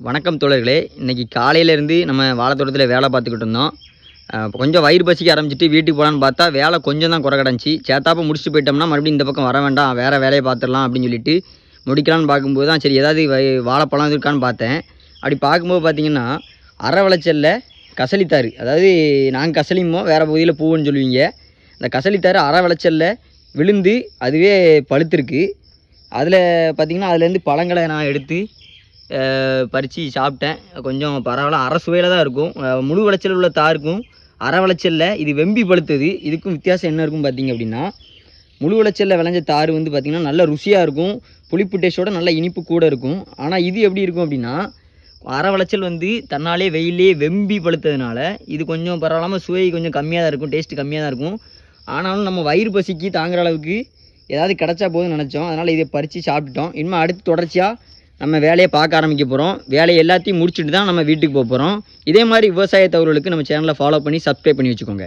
வணக்கம் தோழர்களே. இன்றைக்கி காலையிலேருந்து நம்ம வாழைத்தோட்டத்தில் வேலை பார்த்துக்கிட்டு இருந்தோம். கொஞ்சம் வயிறு பசிக்க ஆரம்பிச்சிட்டு வீட்டுக்கு போகலான்னு பார்த்தா வேலை கொஞ்சம் தான் குறை கிடந்துச்சு சேத்தாப்பை முடிச்சுட்டு போயிட்டோம்னா மறுபடியும் இந்த பக்கம் வர வேண்டாம் வேறு வேலையை பார்த்துடலாம் அப்படின்னு சொல்லிட்டு முடிக்கலான்னு பார்க்கும்போது தான் சரி ஏதாவது வை- வாழைப்பழம் இருக்கான்னு பார்த்தேன். அப்படி பார்க்கும்போது பார்த்தீங்கன்னா அரை விளைச்சலில் கசலித்தாறு அதாவது நாங்கள் கசலிமோ வேறு பகுதியில் பூவுன்னு சொல்லுவீங்க. அந்த கசலித்தாறு அரை விளைச்சலில் விழுந்து அதுவே பழுத்திருக்கு. அதில் பார்த்தீங்கன்னா அதுலேருந்து பழங்களை நான் எடுத்து பறித்து சாப்பிட்டேன். கொஞ்சம் பரவாயில்ல அரை சுவையில் தான் இருக்கும். முழு விளைச்சல் உள்ள தாருக்கும் அரை விளைச்சலில் இது வெம்பி பழுத்தது இதுக்கும் வித்தியாசம் என்ன இருக்கும் பார்த்தீங்க அப்படின்னா முழு விளைச்சலில் விளைஞ்ச தார் வந்து பார்த்திங்கன்னா நல்ல ருசியாக இருக்கும். புளிப்பு டேஸ்ட்டோட நல்ல இனிப்பு கூட இருக்கும். ஆனால் இது எப்படி இருக்கும் அப்படின்னா அரை விளைச்சல் வந்து தன்னாலே வெயிலே வெம்பி பழுத்ததுனால இது கொஞ்சம் பரவாயில்லாமல் சுவை கொஞ்சம் கம்மியாக தான் இருக்கும். டேஸ்ட்டு கம்மியாக தான் இருக்கும். ஆனாலும் நம்ம வயிறு பசிக்கு தாங்குற அளவுக்கு ஏதாவது கிடச்சா போதும்னு நினச்சோம். அதனால் இதை பறித்து சாப்பிட்டுட்டோம். இனிமேல் அடுத்து தொடர்ச்சியாக நம்ம வேலையை பார்க்க ஆரம்பிக்க போகிறோம் வேலையை எல்லாத்தையும் முடிச்சுட்டு தான் நம்ம வீட்டுக்கு போக போகிறோம் இதே மாதிரி விவசாய தகவல்களுக்கு நம்ம சேனலை ஃபாலோ பண்ணி சப்ஸ்கிரைப் பண்ணி வச்சுக்கோங்க.